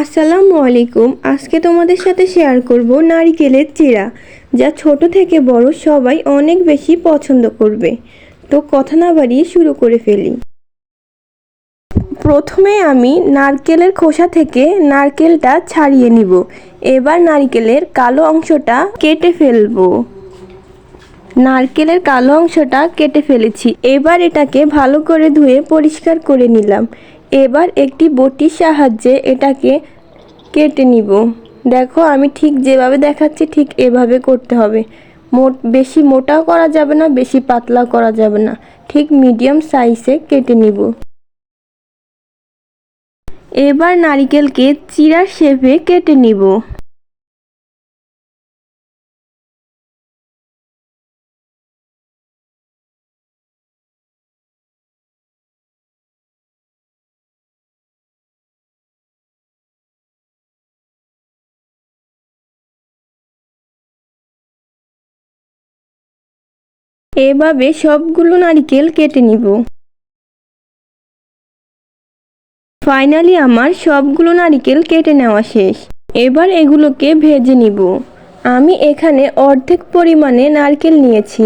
আসসালামু আলাইকুম। আজকে তোমাদের সাথে শেয়ার করব নারিকেলের চিড়া, যা ছোট থেকে বড় সবাই অনেক বেশি পছন্দ করবে। তো কথা না বাড়িয়ে শুরু করে ফেলি। প্রথমে আমি নারকেলের খোসা থেকে নারকেলটা ছাড়িয়ে নিব। এবার নারকেলের কালো অংশটা কেটে ফেলব। নারকেলের কালো অংশটা কেটে ফেলেছি। এবার এটাকে ভালো করে ধুয়ে পরিষ্কার করে নিলাম। এবার একটি বটির সাহায্যে এটাকে কেটে নিব। দেখো, আমি ঠিক যেভাবে দেখাচ্ছি, ঠিক এভাবে করতে হবে। মোট, বেশি মোটাও করা যাবে না, বেশি পাতলা করা যাবে না। ঠিক মিডিয়াম সাইজে কেটে নিব। এবার নারিকেলকে চিরা শেপে কেটে নিব। এভাবে সবগুলো নারিকেল কেটে নিব। ফাইনালি আমার সবগুলো নারিকেল কেটে নেওয়া শেষ। এবার এগুলোকে ভেজে নিব। আমি এখানে অর্ধেক পরিমাণে নারকেল নিয়েছি।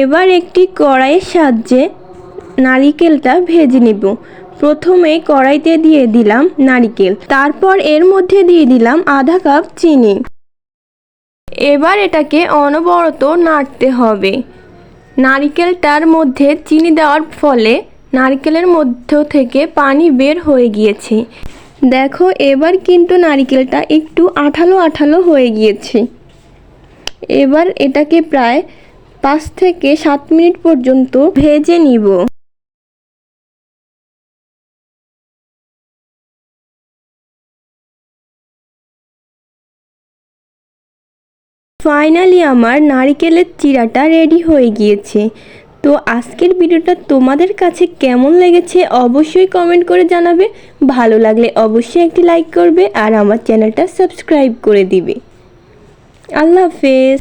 এবার একটি কড়াইয়ের সাহায্যে নারিকেলটা ভেজে নিব। প্রথমে কড়াইতে দিয়ে দিলাম নারিকেল। তারপর এর মধ্যে দিয়ে দিলাম আধা কাপ চিনি। এবার এটাকে অনবরত নাড়তে হবে। নারিকেলটার মধ্যে চিনি দেওয়ার ফলে নারকেলের মধ্য থেকে পানি বের হয়ে গিয়েছে। দেখো, এবার কিন্তু নারিকেলটা একটু আঠালো আঠালো হয়ে গিয়েছে। এবার এটাকে প্রায় পাঁচ থেকে সাত মিনিট পর্যন্ত ভেজে নিব। ফাইনালি আমার নারিকেলের চিরাটা রেডি হয়ে গিয়েছে। তো আজকের ভিডিওটা তোমাদের কাছে কেমন লেগেছে অবশ্যই কমেন্ট করে জানাবে। ভালো লাগলে অবশ্যই একটি লাইক করবে আর আমার চ্যানেলটা সাবস্ক্রাইব করে দিবে। আল্লাহ হাফেজ।